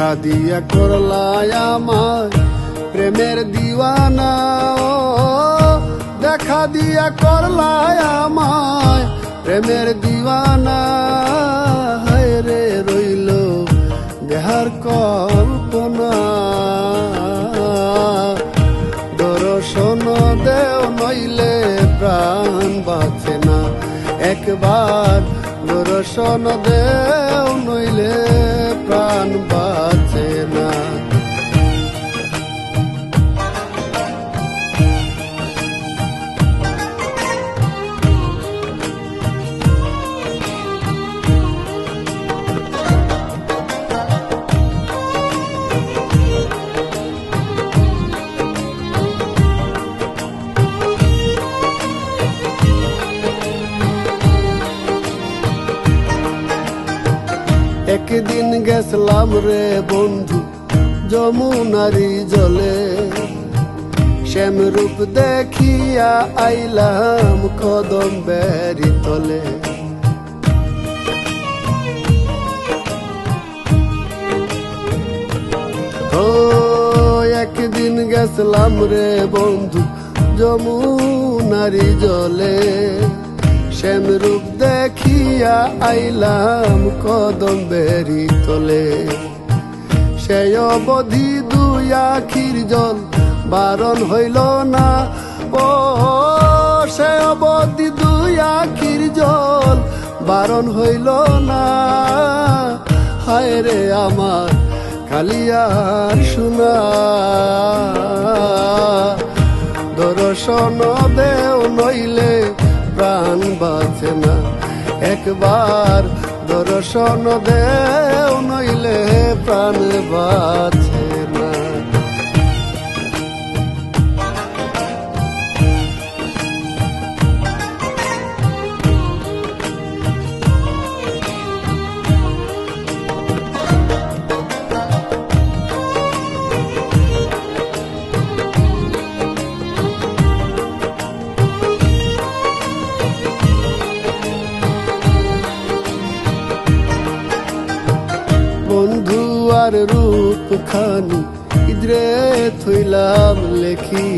দেখা দিয়া করলায় আমার প্রেমের দিওয়ানা। ও, দেখা দিয়া করলায় আমায় প্রেমের দিওয়ানা। হায় রে, রইল দেহার কল্পনা। দর্শন দেও, নইলে প্রাণ বাঁচে না। একবার দর্শন দেও, নইলে প্রাণ বাঁচে না একদিন গেছলাম রে বন্ধু, যমুনারি জলে। শ্যাম রূপ দেখিয়া আইলাম কদম বেরি তলে। ও, একদিন গেছলাম রে বন্ধু, যমুনারি জলে। শ্যাম রূপ দেখিয়া আইলাম কদম বেরি তলে। সে অবধি দুই আখির জল বারণ হইল না। ও, সে অবধি দুই আখির জল বারণ হইল না। হায় রে আমার কালিয়ার শোনা দর্শন দেও নইলে প্রাণ বাঁচে না। একবার দর্শন দেও নইলে প্রাণ বাঁচে। আর রূপ খানি ইদ্রে থইলাম লেখি।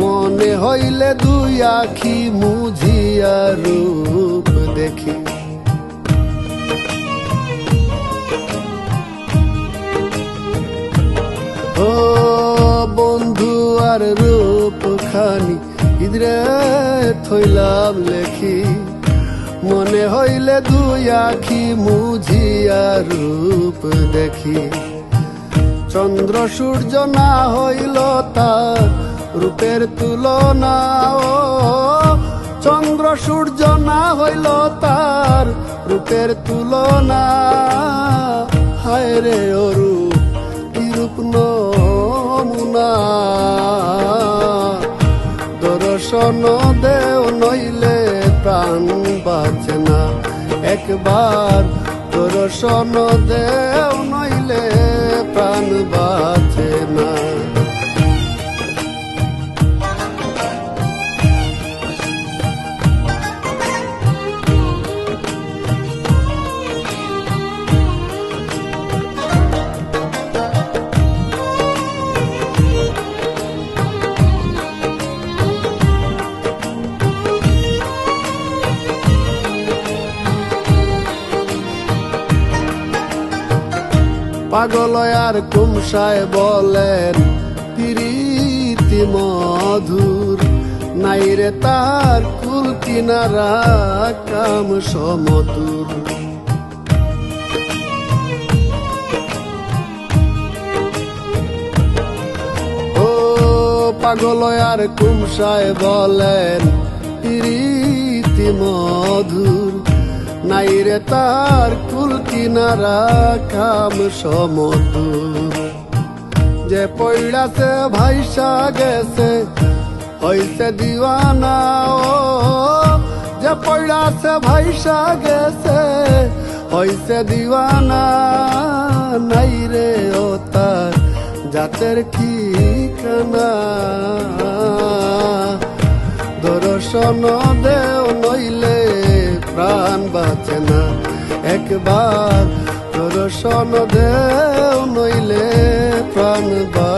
মনে হইলে দুই আখি মুঝিয়া রূপ দেখি। ও বন্ধু, আর রূপ খানি ইদ্রে থইলাম লেখি। মনে হইলে দুই আখি মুঝিয়া রূপ দেখি। চন্দ্র সূর্য না হইল তার রূপের তুলনা, ও, চন্দ্র সূর্য না হইল তার রূপের তুলনা। হায় রে অরূপ কি রূপ নমুনা। দর্শন দেও নইলে প্রাণ বাঁচে না। একবার তোর সন দেও নইলে প্রাণ বাঁচে না। পাগল আর কুমসায় বলেন প্রীতি মধুর, নাই রে তার কুল কিনারা কাম সমতুর। ও পাগল আর কুমসায় বলেন প্রীতি মধুর নাই তার কুল কিনারা কাম সমতুর যে পইড়াছে, ভাইসা গেছে, হইছে দিওয়ানা, ও। যে পইড়াছে, ভাইসা গেছে, হইছে দিওয়ানা, নাই রে ও তার জাতের ঠিকানা দর্শন দেও নইলে প্রাণ বাঁচে না। একবার প্রদর্শন দেও নইলে প্রাণ বা